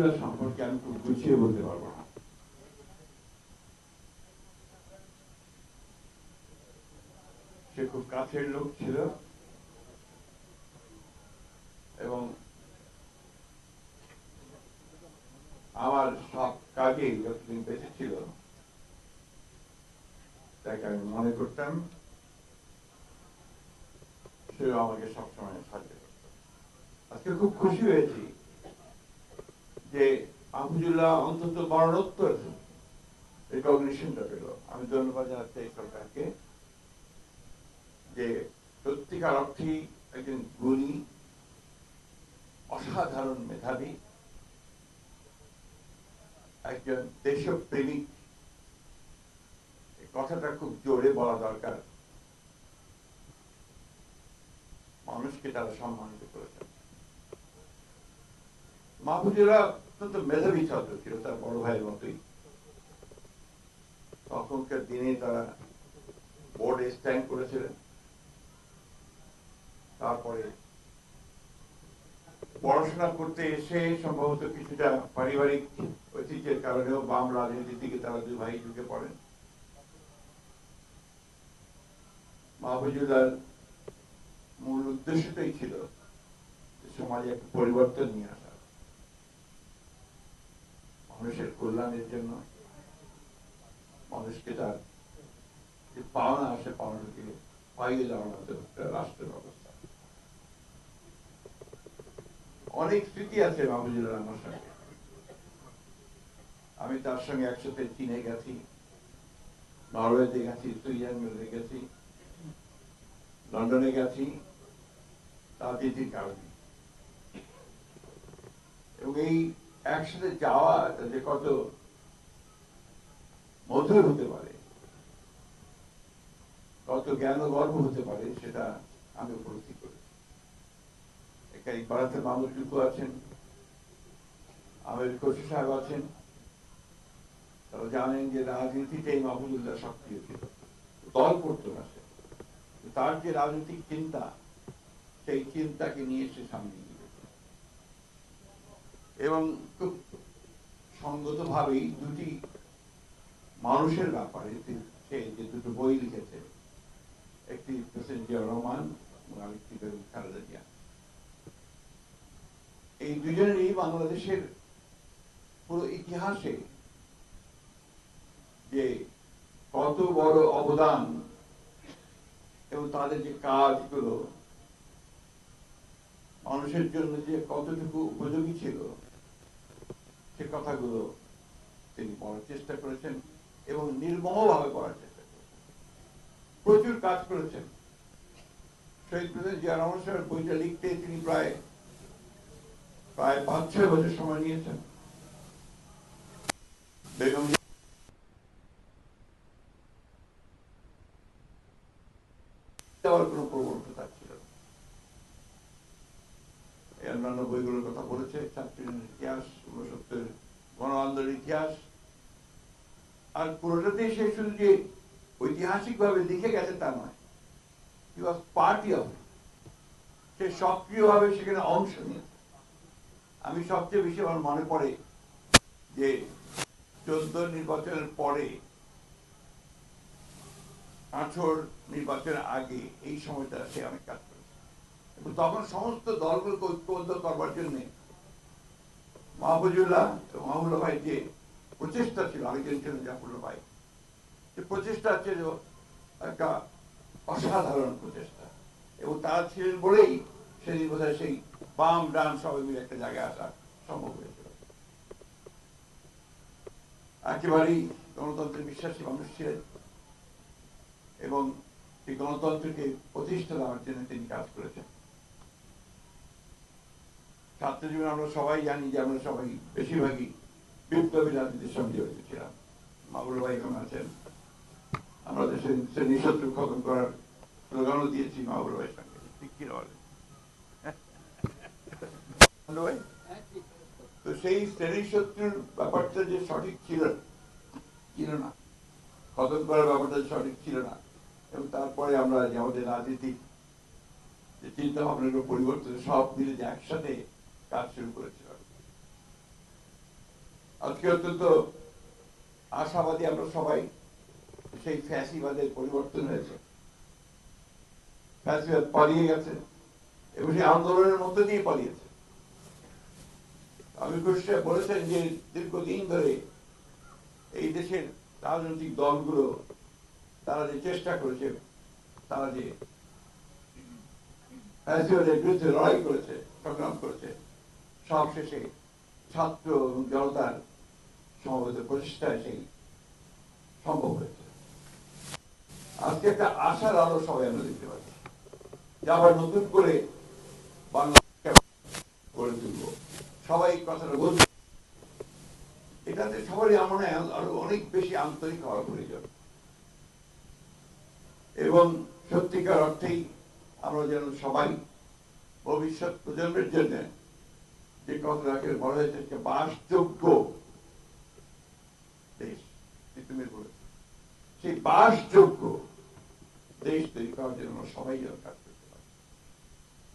মাহবুবুল্লাহ সম্পর্কে আমি খুব গুছিয়ে বলতে পারব না। সে খুব কাছের লোক ছিল এবং আমার সব কাজে যতদিন বেঁচে ছিল, তাকে আমি মনে করতাম, সেও আমাকে সবসময় সাহায্য করত। আজকে খুব খুশি হয়েছি। যে আবুজুল্লাহ অন্তত মরণোত্তর রেকগনিশনটা পেল। আমি ধন্যবাদ এই সরকারকে যে সত্যিকার অর্থেই একজন গুণী, অসাধারণ মেধাবী, একজন দেশপ্রেমিক। কথাটা খুব জোরে বলা দরকার। মানুষকে তারা সম্মানিত করেছেন। মাহফুজুরা অত্যন্ত মেধাবী ছাত্র ছিল, তার বড় ভাইয়ের মতোই। তখনকার দিনে তারা বোর্ডে স্ট্যান্ড করেছিলেন। তারপরে পড়াশোনা করতে এসে সম্ভবত কিছুটা পারিবারিক ঐতিহ্যের কারণেও বাম রাজনীতির দিকে তারা দুই ভাই ঢুকে পড়েন। মাহবুজুল্লার মূল উদ্দেশ্যটাই ছিল সমাজে একটা পরিবর্তন নিয়ে আসা। মানুষের কল্যাণের জন্য মানুষকে তার পাওনা আসে পাওনাকে পাইয়ে দেওয়ার মতো একটা রাষ্ট্র ব্যবস্থা। অনেক স্মৃতি আছে মাহবুজুল্লাহ আমার সঙ্গে আমি তার সঙ্গে একসাথে চীনে গেছি, নরওয়েতে গেছি, সুইজারল্যান্ডে গেছি, লন্ডনে গেছি, রাজনীতির কারণে। এবং এই একসাথে যাওয়া যে কত মধুর হতে পারে, কত জ্ঞান গর্ব হতে পারে, সেটা আমি উপলব্ধি করেছি এখানে বারাতে মামুল টুকু আছেন আমির খসি সাহেব আছেন, তারা জানেন যে রাজনীতিতে এই মাহবুবুল্লাহ সক্রিয় ছিল দল করতো না তার যে রাজনৈতিক চিন্তা, সেই চিন্তাকে নিয়ে সে সামনে। এবং খুব সঙ্গত ভাবেই দুটি মানুষের ব্যাপারে সে যে দুটো বই লিখেছে, একটি রহমান এই দুজনেরই বাংলাদেশের পুরো ইতিহাসে যে কত বড় অবদান এবং তাদের যে কাজগুলো, মানুষের জন্য যে কতটুকু উপযোগী ছিল সে কথাগুলো তিনি পড়ার চেষ্টা করেছেন এবং নির্মমভাবে পড়ার চেষ্টা করেছেন। প্রচুর কাজ করেছেন। শহীদ প্রেসিডেন্ট জিয়া রহমান সাহেবের বইটা লিখতে তিনি প্রায় প্রায় পাঁচ, ছয় বছর সময় নিয়েছেন। বেগম দেওয়ার কোনো ছিল না। এই অন্যান্য বইগুলোর কথা বলেছে ছাত্রীর ইতিহাস ঊনসত্তর গণ আন্দোলনের ইতিহাস। আর পুরোটাতে সে শুধু যে ঐতিহাসিক ভাবে লিখে গেছে তা নয় হি ওয়াজ পার্টি অফ সে সক্রিয়ভাবে সেখানে অংশ নিয়েছে। আমি সবচেয়ে বেশি আমার মনে পড়ে যে চোদ্দ নির্বাচনের পরে, আঠর নির্বাচনের আগে এই সময়টা সে অনেক কাজ এবং তখন সমস্ত দলগুলোকে ঐক্যবদ্ধ করবার জন্য মাহবুজুল্লাহ এবং মাহবুল্লাহ ভাই যে প্রচেষ্টা ছিল আরেকজন ছিলেন জাফরুল্লাহ ভাই, যে প্রচেষ্টা ছিল একটা অসাধারণ প্রচেষ্টা। এবং তারা ছিলেন বলেই সেদিন বোধহয় সেই বাম ডান সবাই মিলে একটা জায়গায় আসা সম্ভব হয়েছিল। একেবারেই গণতন্ত্রের বিশ্বাসী মানুষ ছিলেন এবং এই গণতন্ত্রকে প্রতিষ্ঠা দেওয়ার জন্য তিনি কাজ করেছেন। ছাত্র জীবনে আমরা সবাই জানি যে আমরা সবাই বেশিরভাগই বিপ্লবী রাজনীতির সঙ্গে জড়িত ছিলাম। মাগুর ভাই এখন আছেন। আমরা দেশের শ্রেণি শত্রু খতম করার স্লোগানও দিয়েছি মাগুর ভাইয়ের সঙ্গে। ঠিক কি বলে ভাই? তো সেই শ্রেণি শত্রুর ব্যাপারটা যে সঠিক ছিল ছিল না। খতম করার ব্যাপারটা সঠিক ছিল না। এবং তারপরে আমরা যে আমাদের রাজনীতিক যে চিন্তা ভাবনার পরিবর্তন সব মিলে যে একসাথে কাজ শুরু করেছিলাম আজকে অত্যন্ত আশাবাদী আমরা সবাই সেই ফ্যাসিবাদের পরিবর্তন হয়েছে। ফ্যাসিবাদ পালিয়ে গেছে এবং সেই আন্দোলনের মধ্যে দিয়ে পালিয়েছে। আমি ঘোষে বলেছেন যে দীর্ঘদিন ধরে এই দেশের রাজনৈতিক দলগুলো তারা যে চেষ্টা করেছে, তারা যে ফ্যাসিবাদের বিরুদ্ধে লড়াই করেছে, সংগ্রাম করেছে সব শেষে ছাত্র এবং জনতার সমবেত প্রচেষ্টায় সেই সম্ভব হয়েছে। আজকে একটা আশার আলো সবাই আমরা দেখতে পাচ্ছি, যে আবার নতুন করে বাংলাদেশকে গড়ে তুলব। সবাই কথাটা বলছে। এটাতে সবারই আমার আরও অনেক বেশি আন্তরিক হওয়া প্রয়োজন। এবং সত্যিকার অর্থেই আমরা যেন সবাই ভবিষ্যৎ প্রজন্মের জন্য কথাটাকে বলা হয়েছে যে বাসযোগ্য দেশ তুমি বলেছে সেই বাসযোগ্য দেশ তৈরি করার জন্য সবাই যেন কাজ করতে পারি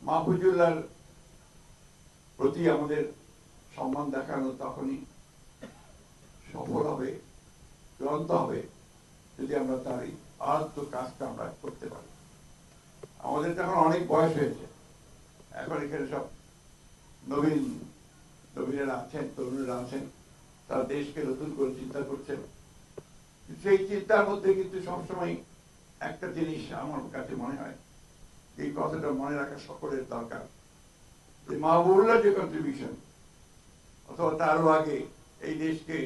মাহফুজুল্লাহর প্রতি আমাদের সম্মান দেখানো তখনই সফল হবে চূড়ান্ত হবে, যদি আমরা তার এই আরাধ্য কাজটা আমরা করতে পারি। আমাদের তো এখন অনেক বয়স হয়েছে। এখন এখানে সব নবীন, নবীনেরা আছেন, তরুণেরা আছেন, তারা দেশকে নতুন করে চিন্তা করছেন। সেই চিন্তার মধ্যে কিন্তু সবসময় একটা জিনিস আমার কাছে মনে হয়, এই কথাটা মনে রাখা সকলের দরকার। যে মাহবুবুল্লাহ যে কন্ট্রিবিউশন অথবা তারও আগে এই দেশকে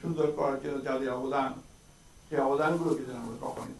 সুন্দর করার জন্য যাদের অবদান, সেই অবদানগুলোকে যেন আমরা কখনই